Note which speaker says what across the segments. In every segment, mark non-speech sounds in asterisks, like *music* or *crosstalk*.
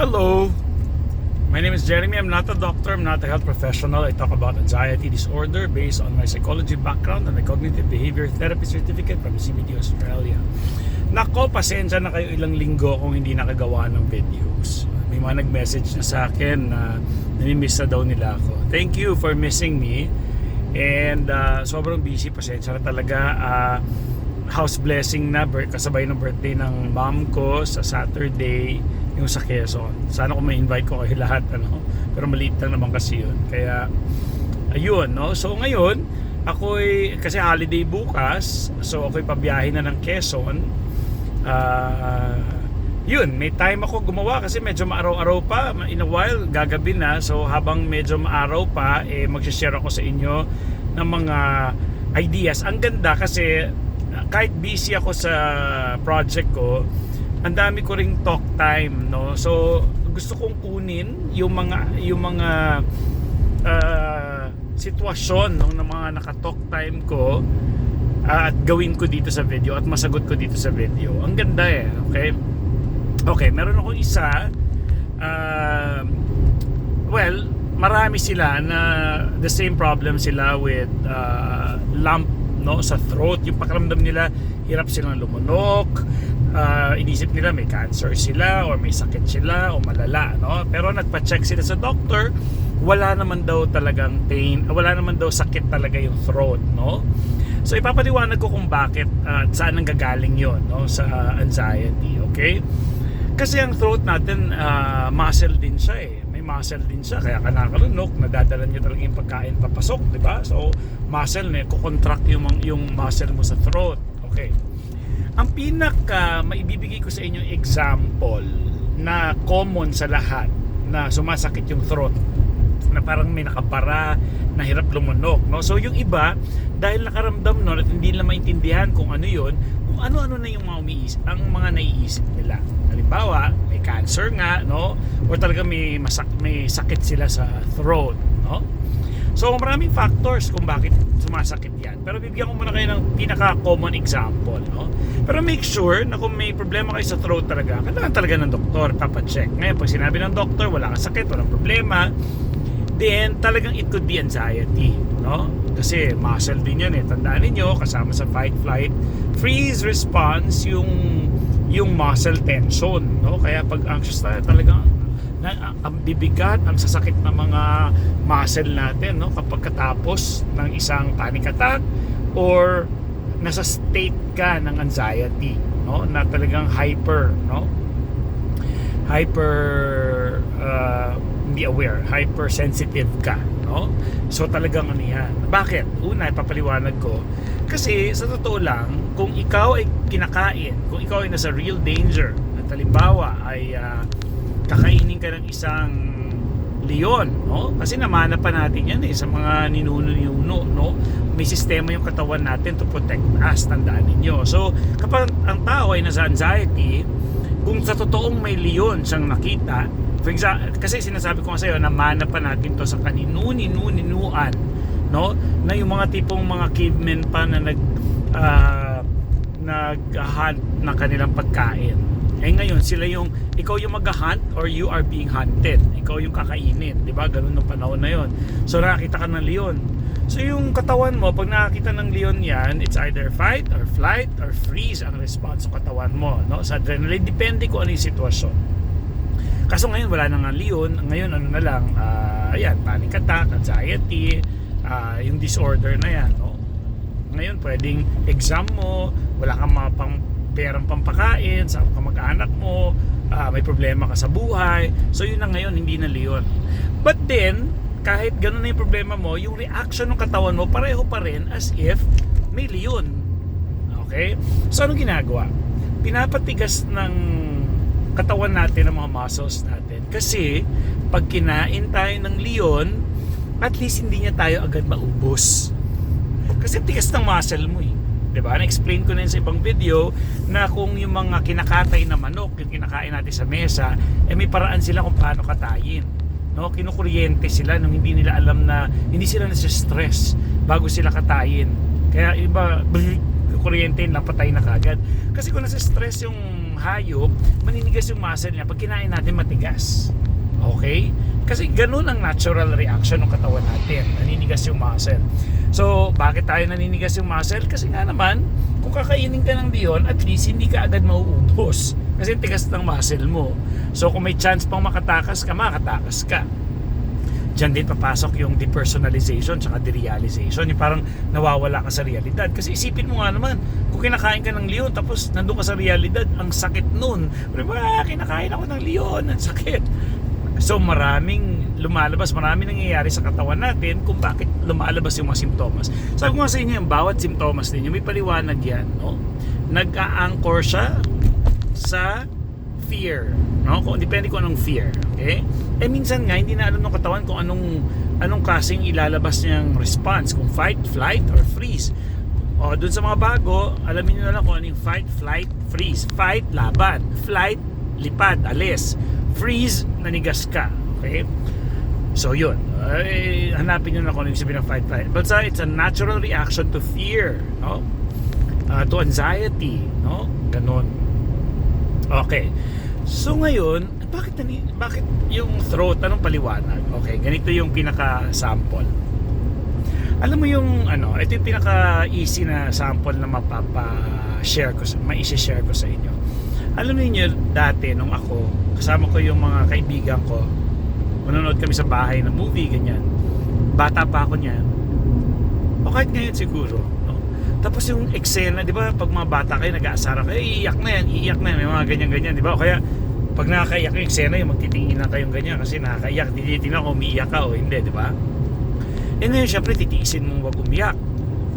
Speaker 1: Hello. My name is Jeremy. I'm not a doctor. I'm not a health professional. I talk about anxiety disorder based on my psychology background and my cognitive behavior therapy certificate from CBD Australia. Nako, pasensya na kayo ilang linggo kung hindi nakagawa ng videos. May mga nag-message na sa akin na namimiss na daw nila ako. Thank you for missing me. And uh, sobrang busy, pasensya na talaga. Uh, house blessing na kasabay ng birthday ng mom ko sa Saturday yung sa Quezon. Sana kung may-invite ko kayo lahat ano. Pero maliit lang naman kasi yun. Kaya ayun no. So ngayon ako'y kasi holiday bukas. So ako'y pabiyahe na ng Quezon. Ah yun, may time ako gumawa kasi medyo maaraw-araw pa. In a while, gagabi na. So habang medyo maaraw pa, eh, mag-share ako sa inyo ng mga ideas. Ang ganda kasi uh, kahit busy ako sa project ko, ang dami ko ring talk time, no? So gusto kong kunin yung mga yung mga uh, sitwasyon no, ng mga naka-talk time ko uh, at gawin ko dito sa video at masagot ko dito sa video. Ang ganda eh, okay? Okay, meron akong isa. Uh, well, marami sila na the same problem sila with uh, lump no sa throat yung pakiramdam nila hirap silang lumunok uh, inisip nila may cancer sila or may sakit sila o malala no? Pero nagpa-check sila sa doctor wala naman daw talagang pain wala naman daw sakit talaga yung throat no? So ipapaliwanag ko kung bakit at saan nanggagaling yon no? Sa anxiety okay? Kasi ang throat natin uh, muscle din siya eh. May muscle din siya kaya ka nakakalunok nadadala niya talaga yung pagkain papasok di ba? So muscle na kukontract yung yung muscle mo sa throat okay ang pinaka maibibigay ko sa inyo example na common sa lahat na sumasakit yung throat na parang may nakabara na hirap lumunok no? So yung iba dahil nakaramdam no at hindi nila maintindihan kung ano yon kung ano-ano na yung mga umiisip ang mga naiisip nila. Halimbawa may cancer nga no? Or talaga may masak may sakit sila sa throat no so maraming factors kung bakit sumasakit yan. Pero bibigyan ko muna kayo ng pinaka common example no? Pero make sure na kung may problema kayo sa throat talaga kailangan talaga ng doktor papacheck. Ngayon pag sinabi ng doktor wala kang sakit walang problema then talagang it could be anxiety no? Kasi muscle din yan eh. Tandaan niyo kasama sa fight flight freeze response yung yung muscle tension no? Kaya pag anxious tayo talagang na, ang bibigat ang sasakit ng mga muscle natin no? Kapag katapos ng isang panic attack or nasa state ka ng anxiety no? Na talagang hyper no? Hyper uh, hindi aware hypersensitive ka no? So talagang ano yan. Bakit? Una ipapaliwanag ko kasi sa totoo lang kung ikaw ay kinakain kung ikaw ay nasa real danger at halimbawa ay uh, kakainin ka ng isang leon no? Kasi namana pa natin yan eh sa mga ninuno no? May sistema yung katawan natin to protect us tandaan ninyo. So kapag ang tao ay nasa anxiety kung sa totoong may leon siyang nakita for example, kasi sinasabi ko nga sa'yo na mana pa natin to sa kaninu-ninu-ninuan no? Na yung mga tipong mga cavemen pa na nag uh, nag-hunt ng kanilang pagkain eh ngayon sila yung ikaw yung mag-hunt or you are being hunted. Ikaw yung kakainin di ba? Ganun nung panahon na yon so nakakita ka ng leon. So yung katawan mo pag nakakita ng leon yan it's either fight or flight or freeze ang response sa katawan mo no? Sa adrenaline depende kung ano yung sitwasyon. Kaso ngayon wala na nga leon. Ngayon ano na lang uh, ayan panic attack anxiety uh, yung disorder na yan no? Ngayon pwedeng exam mo wala kang mga pang perang pampakain sa kamag-anak mo uh, may problema ka sa buhay. So yun na ngayon hindi na leon. But then kahit ganun na yung problema mo yung reaction ng katawan mo pareho pa rin as if may leon. Okay? So anong ginagawa? Pinapatigas ng katawan natin ng mga muscles natin. Kasi pag kinain tayo ng leon at least hindi niya tayo agad maubos. Kasi tigas ng muscle mo eh 'di ba? Na-explain ko na sa ibang video na kung yung mga kinakatay na manok, yung kinakain natin sa mesa, eh may paraan sila kung paano katayin. No, kinukuryente sila nung hindi nila alam na hindi sila nasa-stress bago sila katayin. Kaya iba *laughs* kuryente lang patay na kagad. Kasi kung nasa stress yung hayop, maninigas yung muscle niya pag kinain natin matigas. Okay? Kasi ganun ang natural reaction ng katawan natin. Naninigas yung muscle. So, bakit tayo naninigas yung muscle? Kasi nga naman, kung kakainin ka ng leon, at least hindi ka agad mauubos. Kasi tigas ng muscle mo. So, kung may chance pang makatakas ka, makatakas ka. Diyan din papasok yung depersonalization tsaka derealization. Yung parang nawawala ka sa realidad. Kasi isipin mo nga naman, kung kinakain ka ng leon tapos nandun ka sa realidad, ang sakit nun. Diba, kinakain ako ng leon, ang sakit. So maraming lumalabas, maraming nangyayari sa katawan natin kung bakit lumalabas yung mga simptomas. Sabi ko nga sa inyo, yung bawat simptomas ninyo, may paliwanag yan. No? Nag-a-anchor siya sa fear. No? Kung, depende kung anong fear. Okay? Eh minsan nga, hindi na alam ng katawan kung anong, anong kasing ilalabas niyang response. Kung fight, flight, or freeze. O, dun sa mga bago, alamin nyo na lang kung ano fight, flight, freeze. Fight, laban. Flight, lipad, alis. Freeze, nanigas ka. Okay? So yun, ay, hanapin nyo na kung ano yung sabihin ng fight, flight. But uh, it's a natural reaction to fear, no? Uh, to anxiety, no? Ganon. Okay. So ngayon, bakit bakit yung throat anong paliwanag? Okay, ganito yung pinaka-sample. Alam mo yung ano, ito yung pinaka-easy na sample na mapapa-share ko, mai-share ko sa inyo. Alam niyo dati nung ako, kasama ko yung mga kaibigan ko, manonood kami sa bahay ng movie, ganyan. Bata pa ako niyan. O kahit ngayon siguro. No? Tapos yung eksena, di ba, pag mga bata kayo, nag-aasara kayo, iiyak na yan, iiyak na yan, may mga ganyan-ganyan, di ba? O kaya, pag nakakaiyak yung eksena, yung magtitingin na kayong ganyan kasi nakakaiyak, tinitingnan kung umiiyak ka o hindi, di ba? Eh ngayon, syempre, titiisin mong wag umiyak.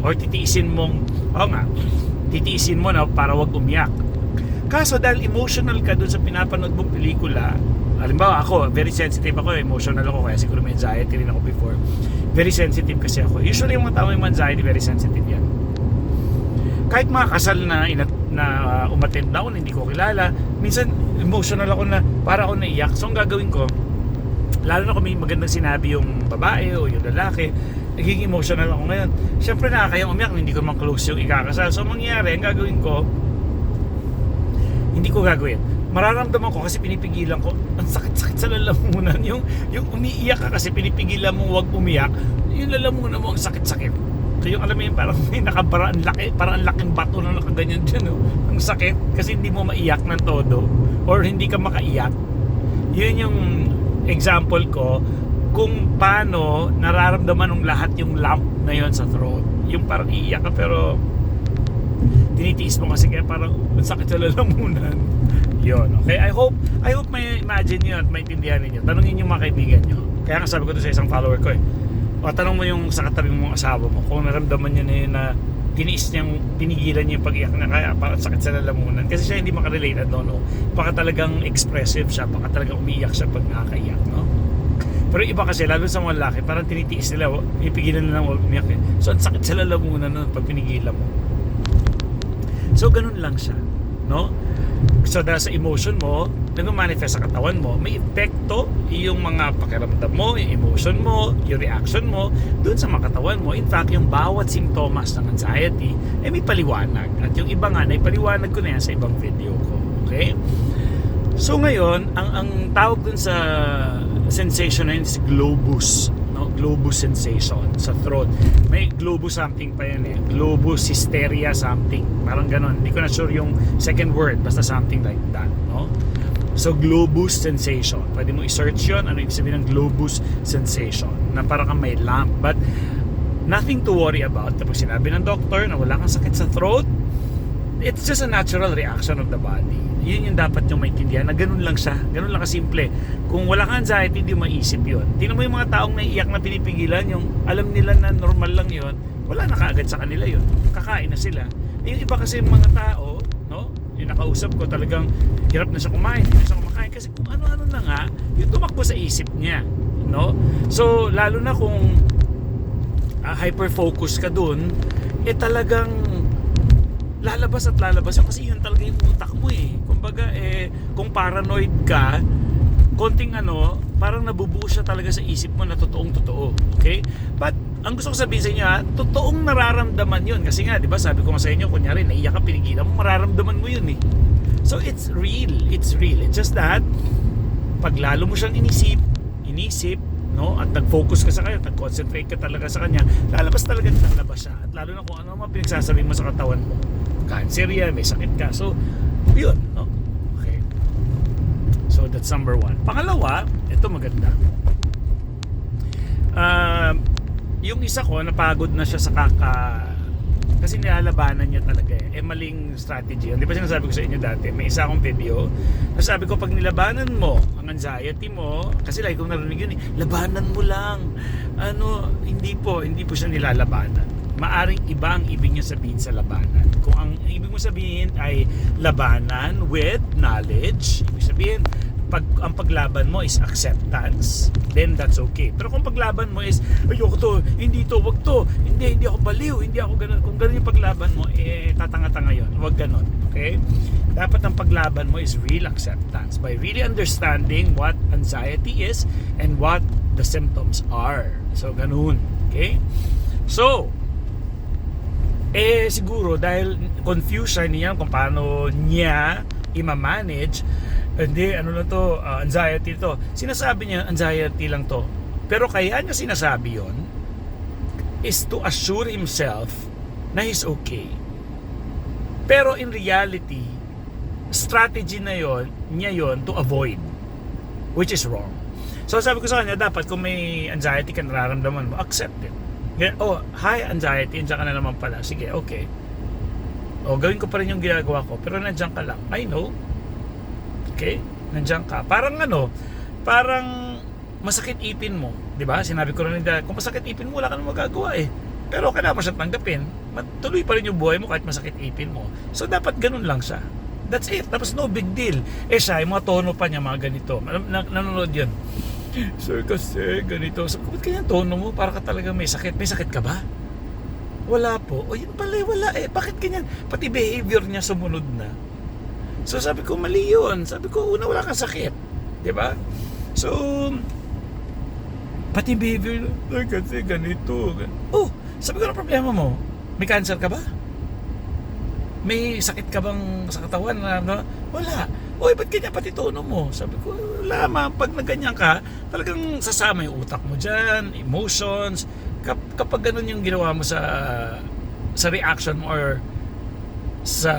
Speaker 1: Or titiisin mong, oo nga, titiisin mo na para wag umiyak. Kaso dahil emotional ka dun sa pinapanood mong pelikula, halimbawa ako, very sensitive ako, emotional ako, kaya siguro may anxiety rin ako before. Very sensitive kasi ako. Usually yung mga tao may anxiety, very sensitive yan. Kahit mga kasal na, ina, na uh, umattend na ako, hindi ko kilala, minsan emotional ako na para ako naiyak. So ang gagawin ko, lalo na kung may magandang sinabi yung babae o yung lalaki, nagiging emotional ako ngayon. Siyempre nakakayang umiyak, hindi ko naman close yung ikakasal. So ang mangyayari, ang gagawin ko, hindi ko gagawin. Mararamdaman ko kasi pinipigilan ko, ang sakit-sakit sa lalamunan. Yung, yung umiiyak ka kasi pinipigilan mo wag umiyak, yung lalamunan mo ang sakit-sakit. Yung alam mo yun, parang may nakabara, ang laki, parang ang laking bato na nakaganyan dyan. Oh. Ang sakit kasi hindi mo maiyak ng todo or hindi ka makaiyak. Yun yung example ko kung paano nararamdaman ng lahat yung lump na yon sa throat. Yung parang iiyak ka pero tinitiis mo kasi kaya parang ang sakit sa lalamunan. *laughs* Yun, okay? I hope, I hope may imagine nyo at maintindihan ninyo. Tanungin yung mga kaibigan nyo. Kaya nga sabi ko to sa isang follower ko eh. O tanong mo yung sa katabi mong asawa mo kung naramdaman niya na yun na tiniis niyang, pinigilan niya yung pag-iyak niya kaya parang sakit sa lalamunan. Kasi siya hindi makarelate no, no? Baka talagang expressive siya, baka talagang umiiyak siya pag nakakaiyak, no? Pero iba kasi, lalo sa mga lalaki, parang tinitiis nila, pipigilan na lang huwag umiyak. So, ang sakit sa lalamunan nun pag pinigilan mo. So, ganun lang siya. No? So, dahil sa emotion mo, nag-manifest sa katawan mo, may epekto yung mga pakiramdam mo, yung emotion mo, yung reaction mo, dun sa mga katawan mo. In fact, yung bawat simptomas ng anxiety, eh may paliwanag. At yung iba nga, naipaliwanag ko na yan sa ibang video ko. Okay? So ngayon, ang ang tawag dun sa sensation na yun is globus. No? Globus sensation sa throat. May globus something pa yun eh. Globus hysteria something. Parang ganon. Hindi ko na sure yung second word. Basta something like that. No? So globus sensation. Pwede mo i-search yun. Ano yung sabihin ng globus sensation? Na parang kang may lump. But nothing to worry about. Kapag sinabi ng doctor na wala kang sakit sa throat, it's just a natural reaction of the body. Yun yung dapat yung maintindihan na ganun lang siya. Ganun lang kasimple. Kung wala kang anxiety, hindi maisip yun. Tingnan mo yung mga taong naiiyak na pinipigilan, yung alam nila na normal lang yun, wala na kaagad sa kanila yun. Kakain na sila. Yung iba kasi yung mga tao, no? Yung nakausap ko talagang hirap na siya kumain, hirap na siya kumakain kasi kung ano-ano na nga, yung tumakbo sa isip niya, no? So, lalo na kung uh, hyper-focus ka dun, eh talagang lalabas at lalabas yun kasi yun talaga yung utak mo eh. Kumbaga eh, kung paranoid ka, konting ano, parang nabubuo siya talaga sa isip mo na totoong totoo. Okay? But, ang gusto ko sabihin sa inyo ha, totoong nararamdaman yun. Kasi nga, di ba, sabi ko nga sa inyo, kunyari, naiyak ka, pinigilan mo, mararamdaman mo yun eh. So it's real. It's real. It's just that, pag lalo mo siyang inisip, inisip, no? At nag-focus ka sa kanya, nag-concentrate ka talaga sa kanya, lalabas talaga lalabas siya. At lalo na kung ano mga pinagsasabi mo sa katawan mo. Cancer yan, may sakit ka. So, yun. So, that's number one. Pangalawa, ito maganda. Um, yung isa ko, napagod na siya sa kaka... Kasi nilalabanan niya talaga eh. Eh, maling strategy. Di ba sinasabi ko sa inyo dati, may isa akong video. Nasabi ko, pag nilabanan mo ang anxiety mo, kasi lagi kong narinig yun eh, labanan mo lang. Ano, hindi po, hindi po siya nilalabanan. Maaring iba ang ibig niya sabihin sa labanan. Kung ang ibig mo sabihin ay labanan with knowledge, ibig sabihin, pag ang paglaban mo is acceptance, then that's okay. Pero kung paglaban mo is, ayoko to, hindi to, wag to, hindi, hindi ako baliw, hindi ako ganun. Kung ganun yung paglaban mo, eh, tatanga-tanga yun. Wag ganun. Okay? Dapat ang paglaban mo is real acceptance by really understanding what anxiety is and what the symptoms are. So, ganun. Okay? So, eh siguro dahil confusion niya kung paano niya i-manage hindi ano na to uh, anxiety to sinasabi niya anxiety lang to pero kaya niya sinasabi yon is to assure himself na he's okay pero in reality strategy na yon niya yon to avoid which is wrong so sabi ko sa kanya dapat kung may anxiety ka nararamdaman mo accept it oh, hi anxiety, nandiyan ka na naman pala. Sige, okay. O, gawin ko pa rin yung ginagawa ko, pero nandiyan ka lang. I know. Okay? Nandiyan ka. Parang ano, parang masakit ipin mo. Di ba? Sinabi ko rin nila, kung masakit ipin mo, wala ka nang magagawa eh. Pero kailangan mo siya tanggapin. Tuloy pa rin yung buhay mo kahit masakit ipin mo. So, dapat ganun lang siya. That's it. Tapos no big deal. Eh siya, yung mga tono pa niya, mga ganito. Nan- nanonood yun. *laughs* Sir, kasi ganito. So, ba't kanya tono mo? Para ka talaga may sakit. May sakit ka ba? Wala po. O yun pala, eh, wala eh. Bakit ganyan? Pati behavior niya sumunod na. So sabi ko, mali yun. Sabi ko, una wala kang sakit. Ba? So, pati behavior, ay kasi ganito. gan- Oh, sabi ko, ano problema mo? May cancer ka ba? May sakit ka bang sa katawan na, na wala. Oy, ba't ganyan pati tono mo? Sabi ko, wala ma. Pag naganyan ka, talagang sasama yung utak mo dyan, emotions. Kap, kapag ganun yung ginawa mo sa sa reaction mo or sa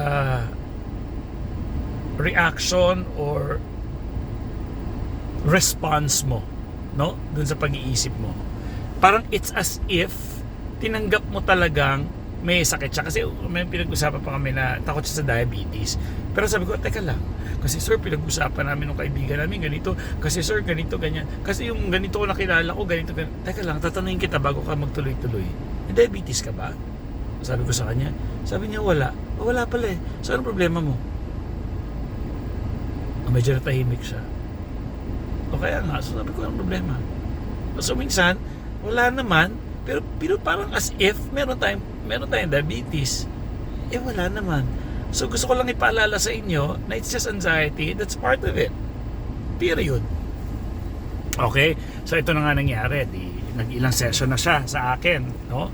Speaker 1: reaction or response mo, no? Dun sa pag-iisip mo. Parang it's as if tinanggap mo talagang may sakit siya. Kasi may pinag-usapan pa kami na takot siya sa diabetes. Pero sabi ko, teka lang. Kasi sir, pinag-usapan namin ng kaibigan namin ganito. Kasi sir, ganito, ganyan. Kasi yung ganito ko nakilala ko, ganito, ganito. Teka lang, tatanungin kita bago ka magtuloy-tuloy. May diabetes ka ba? Sabi ko sa kanya. Sabi niya, wala. "Oh, wala pala eh. So, anong problema mo? Medyo natahimik siya. O kaya nga, so sabi ko, anong problema? So, minsan, wala naman, pero, pero parang as if meron tayong, meron tayong diabetes. Eh, wala naman. So, gusto ko lang ipaalala sa inyo na it's just anxiety. That's part of it. Period. Okay? So, ito na nga nangyari. Di, nag-ilang session na siya sa akin. No?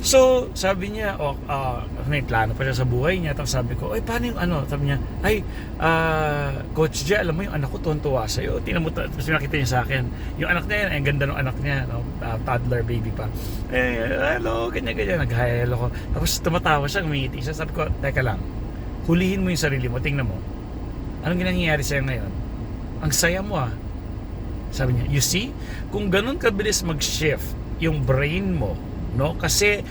Speaker 1: So, sabi niya, oh, ah, may plano pa siya sa buhay niya. Tapos sabi ko, ay, paano yung ano? Sabi niya, ay, ah, Coach J, alam mo yung anak ko tuwan-tuwa sa'yo. Tingnan mo, tapos nakita niya sa akin. Yung anak niya, ang ganda ng anak niya, no? Ah, toddler baby pa. Eh, hello, ganyan-ganyan. Nag-hello ko. Tapos tumatawa siya, ngumiti siya. Sabi ko, teka lang, hulihin mo yung sarili mo, tingnan mo. Anong nangyayari sa'yo ngayon? Ang saya mo ah. Sabi niya, you see, kung ganun kabilis mag-shift yung brain mo, no? Kasi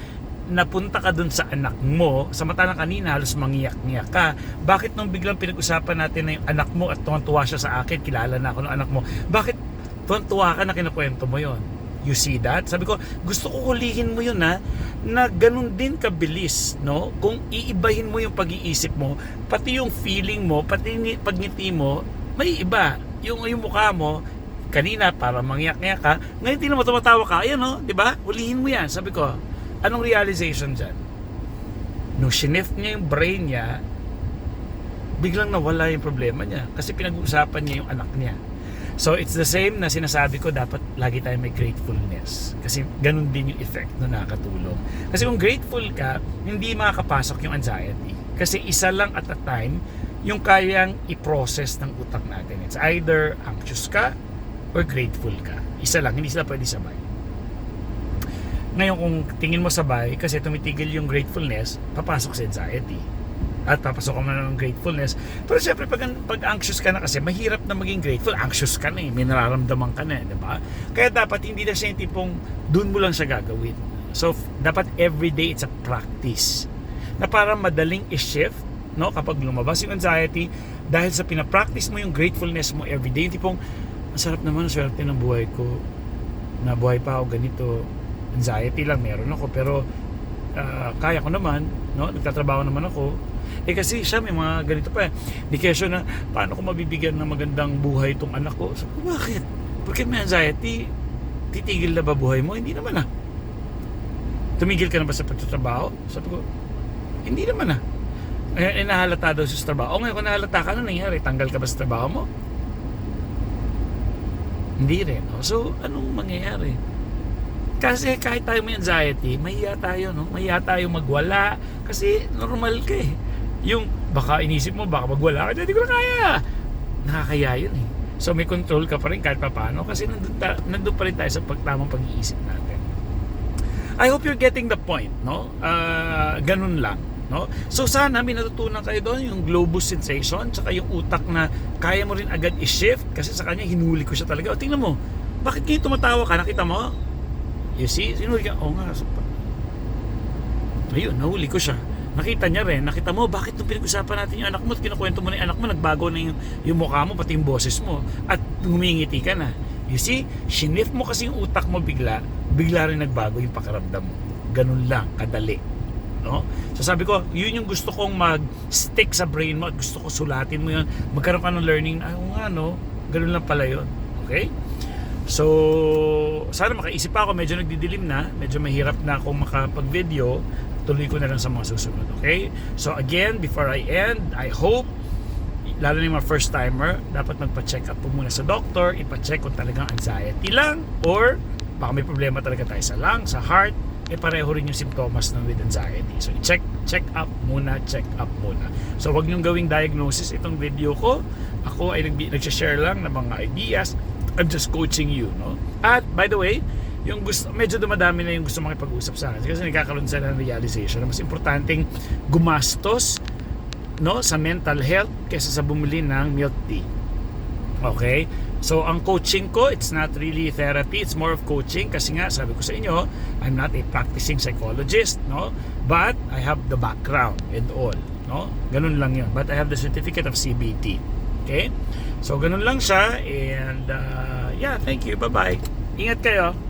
Speaker 1: napunta ka dun sa anak mo, samantalang kanina halos mangiyak-ngiyak ka. Bakit nung biglang pinag-usapan natin na yung anak mo at tuwan-tuwa siya sa akin, kilala na ako ng anak mo, bakit tuwan-tuwa ka na kinukwento mo yon? You see that? Sabi ko, gusto ko hulihin mo yun ha, na ganun din kabilis, no? Kung iibahin mo yung pag-iisip mo, pati yung feeling mo, pati yung pagngiti mo, may iba. Yung, yung mukha mo, kanina para mangyak-ngyak ka, ngayon tingnan mo tumatawa ka, ayan no, di ba? Hulihin mo yan. Sabi ko, anong realization dyan? Nung sinift niya yung brain niya, biglang nawala yung problema niya kasi pinag-uusapan niya yung anak niya. So it's the same na sinasabi ko dapat lagi tayo may gratefulness kasi ganun din yung effect na nakakatulong. Kasi kung grateful ka, hindi makakapasok yung anxiety. Kasi isa lang at a time yung kayang i-process ng utak natin. It's either anxious ka or grateful ka. Isa lang, hindi sila pwede sabay. Ngayon kung tingin mo sabay, kasi tumitigil yung gratefulness, papasok sa anxiety. At papasok ka na ng gratefulness. Pero siyempre, pag, pag anxious ka na kasi, mahirap na maging grateful. Anxious ka na eh, may nararamdaman ka na eh, di ba? Kaya dapat hindi na siya yung tipong, dun mo lang siya gagawin. So, dapat everyday it's a practice. Na para madaling i-shift, no? Kapag lumabas yung anxiety, dahil sa pinapractice mo yung gratefulness mo everyday, yung tipong, sarap naman, ang swerte ng buhay ko. Nabuhay pa ako ganito. Anxiety lang meron ako, pero ah, kaya ko naman, no? Nagtatrabaho naman ako. Eh kasi siya may mga ganito pa eh. Na, paano ko mabibigyan ng magandang buhay itong anak ko? Ko, bakit? Bakit may anxiety? Titigil na ba buhay mo? Hindi naman ah. Tumigil ka na ba sa pagtatrabaho? Sabi ko, hindi naman ah. Eh, eh nahalata daw sa trabaho. O ngayon, kung nahalata ka, ano nangyari? Tanggal ka ba sa trabaho mo? Hindi rin. No? So, anong mangyayari? Kasi kahit tayo may anxiety, mahiya tayo, no? Mahiya tayo magwala. Kasi normal ka eh. Yung baka inisip mo, baka magwala ka, hindi ko na kaya. Nakakaya yun eh. So may control ka pa rin kahit pa paano kasi nandun, ta- nandun pa rin tayo sa pagtamang pag-iisip natin. I hope you're getting the point, no? Ah, ganun lang, no? So sana may natutunan kayo doon yung globus sensation tsaka yung utak na kaya mo rin agad i-shift kasi sa kanya hinuli ko siya talaga. O tingnan mo, bakit kayo tumatawa ka? Nakita mo? You see? Sinuli ka? Oo nga. So, Ayun, nahuli ko siya. Nakita niya rin, nakita mo, bakit nung pinag-usapan natin yung anak mo at kinukwento mo na yung anak mo, nagbago na yung, yung mukha mo, pati yung boses mo, at ngumingiti ka na. You see, shinif mo kasi yung utak mo bigla, bigla rin nagbago yung pakiramdam mo. Ganun lang, kadali. No? So sabi ko, yun yung gusto kong mag-stick sa brain mo gusto ko sulatin mo yun. Magkaroon ka ng learning, oo nga no, ganun lang pala yun. Okay? So, sana makaisip pa ako, medyo nagdidilim na, medyo mahirap na akong makapag-video, tuloy ko na lang sa mga susunod, okay? So again, before I end, I hope, lalo na yung mga first timer, dapat magpa-check up po muna sa doctor, ipa-check kung talagang anxiety lang, or baka may problema talaga tayo sa lung, sa heart, eh pareho rin yung simptomas ng with anxiety. So check check up muna, check up muna. So wag niyong gawing diagnosis itong video ko. Ako ay nag nag-share lang ng mga ideas. I'm just coaching you, no? At by the way, yung gusto medyo dumadami na yung gusto makipag-usap sa akin kasi nagkakaroon sila ng realization na mas importanteng gumastos no sa mental health kaysa sa bumili ng milk tea. Okay? So, ang coaching ko, it's not really therapy, it's more of coaching kasi nga, sabi ko sa inyo, I'm not a practicing psychologist, no? But I have the background and all, no? Ganun lang yun. But I have the certificate of CBT. Okay? So, ganun lang siya and uh, yeah, thank you. Bye-bye. Ingat kayo.